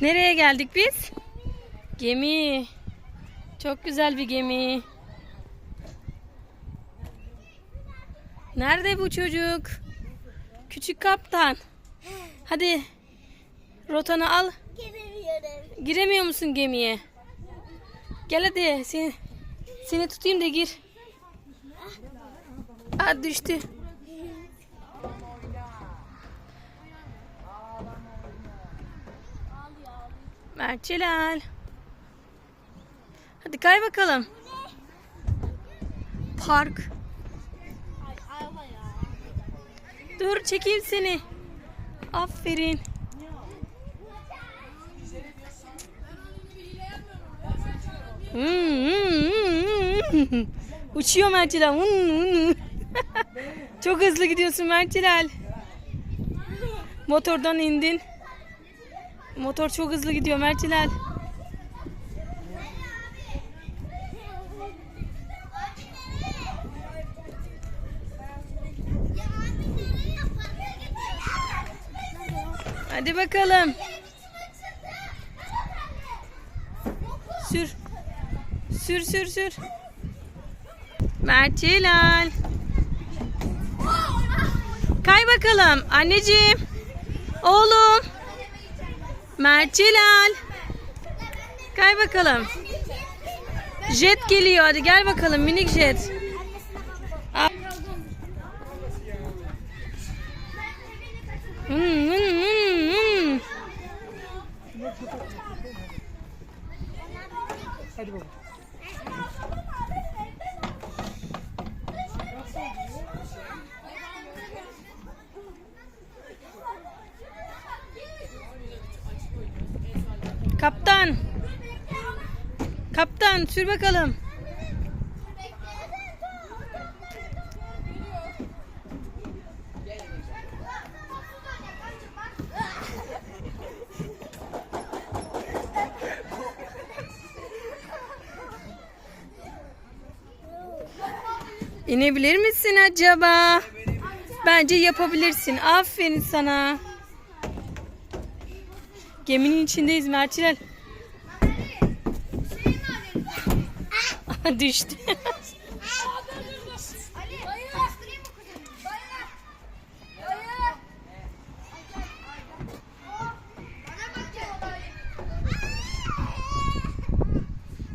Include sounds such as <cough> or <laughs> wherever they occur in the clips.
Nereye geldik biz? Gemi. Çok güzel bir gemi. Nerede bu çocuk? Küçük kaptan. Hadi. Rotanı al. Giremiyorum. Giremiyor musun gemiye? Gel hadi. Seni, seni tutayım da gir. Aa, düştü. Mertçelal. Hadi kay bakalım. Park. Dur çekeyim seni. Aferin. Hmm, hmm, hmm. Uçuyor hmm. <laughs> Çok hızlı gidiyorsun Mertçelal. Motordan indin. Motor çok hızlı gidiyor Mertçelal. Hadi bakalım. Sür. Sür sür sür. Mertçelal. Kay bakalım. Anneciğim. Oğlum. Mertçelal. Kay bakalım. Jet geliyor. Hadi gel bakalım minik jet. Hmm, hmm, hmm, hmm. Hadi baba. Kaptan. Kaptan sür bakalım. İnebilir misin acaba? Bence yapabilirsin. Aferin sana. Geminin içindeyiz Mertçilel. <laughs> Düştü.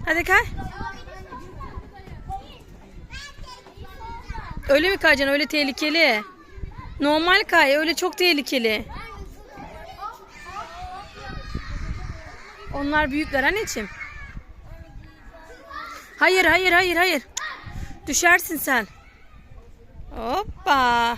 Hadi kay. Öyle mi kayacaksın? Öyle tehlikeli. Normal kay. Öyle çok tehlikeli. Onlar büyükler anneciğim. Hayır hayır hayır hayır. Düşersin sen. Hoppa.